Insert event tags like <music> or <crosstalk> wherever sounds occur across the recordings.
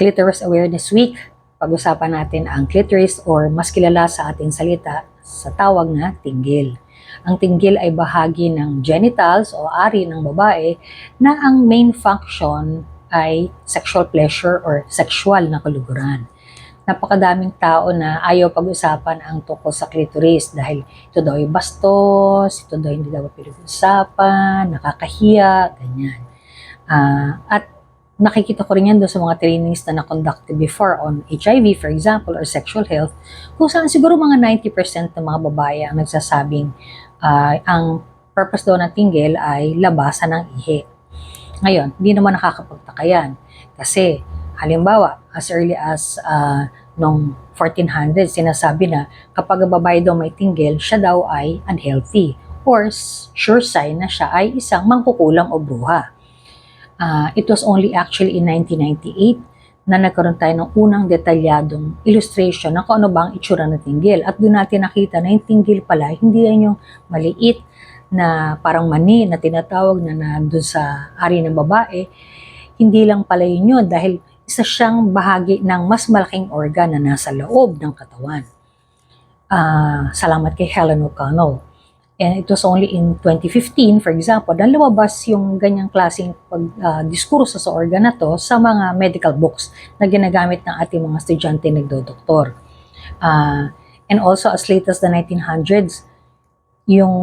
Clitoris Awareness Week, pag-usapan natin ang clitoris or mas kilala sa ating salita sa tawag na tinggil. Ang tinggil ay bahagi ng genitals o ari ng babae na ang main function ay sexual pleasure or sexual na kaluguran. Napakadaming tao na ayaw pag-usapan ang tungkol sa clitoris dahil ito daw ay bastos, ito daw hindi daw pinag-usapan, nakakahiya, ganyan. Ah, at nakikita ko rin yan sa mga trainings na na-conducted before on HIV, for example, or sexual health, kung saan siguro mga 90% ng mga babae ang nagsasabing ah, ang purpose daw ng tinggil ay labasan ng ihi. Ngayon, hindi naman nakakapagtaka yan. Kasi, halimbawa, as early as ah, noong 1400, sinasabi na kapag babae daw may tinggil, siya daw ay unhealthy or sure sign na siya ay isang mangkukulang o bruha. Ah, it was only actually in 1998 na nagkaroon tayo ng unang detalyadong illustration ng kung ano ba ang itsura ng tinggil. At doon natin nakita na yung tinggil pala, hindi yan yung maliit na parang mani na tinatawag na nandun sa ari ng babae. Hindi lang pala yun yun dahil isa siyang bahagi ng mas malaking organ na nasa loob ng katawan. Ah, salamat kay Helen O'Connell. And it was only in 2015, for example, na lumabas yung ganyang klaseng pag, ah, sa organ na to sa mga medical books na ginagamit ng ating mga estudyante nagdodoktor. Ah, and also, as late as the 1900s, yung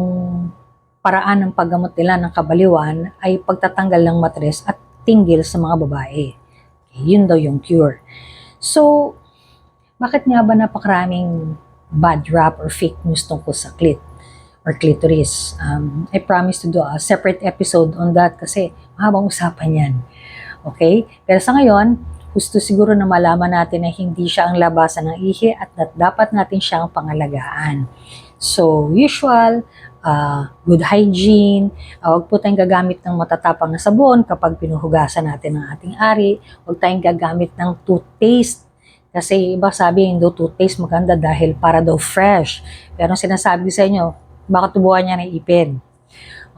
paraan ng paggamot nila ng kabaliwan ay pagtatanggal ng matres at tinggil sa mga babae. Yun daw yung cure. So, bakit nga ba napakaraming bad rap or fake news tungkol sa clit or clitoris? Um, I promise to do a separate episode on that kasi mahabang usapan yan. Okay? Pero sa ngayon, gusto siguro na malaman natin na hindi siya ang labasan ng ihi at na dapat natin siyang pangalagaan. So, usual, uh, good hygiene, uh, huwag po tayong gagamit ng matatapang na sabon kapag pinuhugasan natin ang ating ari, huwag tayong gagamit ng toothpaste kasi iba sabi yung toothpaste maganda dahil para daw fresh. Pero sinasabi sa inyo, baka tubuhan niya ng ipin.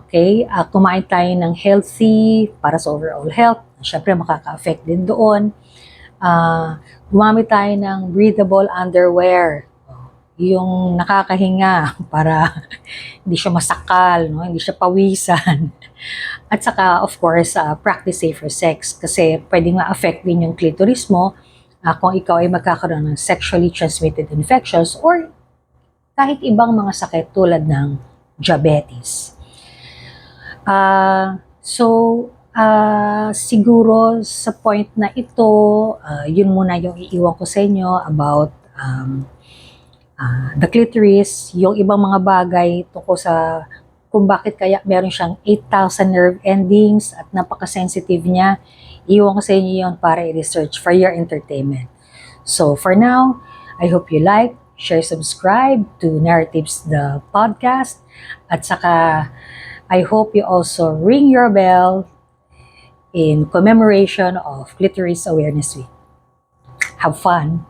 Okay? Uh, kumain tayo ng healthy para sa overall health. Siyempre, makaka-affect din doon. Uh, gumamit tayo ng breathable underwear. Yung nakakahinga <laughs> para <laughs> hindi siya masakal, no? hindi siya pawisan. <laughs> At saka, of course, uh, practice safer sex kasi pwedeng ma-affect din yung clitoris mo uh, kung ikaw ay magkakaroon ng sexually transmitted infections or kahit ibang mga sakit tulad ng diabetes. Ah, so, ah, siguro sa point na ito, ah, yun muna yung iiwan ko sa inyo about um, ah, the clitoris, yung ibang mga bagay tungkol sa kung bakit kaya meron siyang 8,000 nerve endings at napaka-sensitive niya. Iwan ko sa inyo yun para i-research for your entertainment. So for now, I hope you like, share, subscribe to Narratives the podcast. At saka, I hope you also ring your bell in commemoration of Clitoris Awareness Week. Have fun!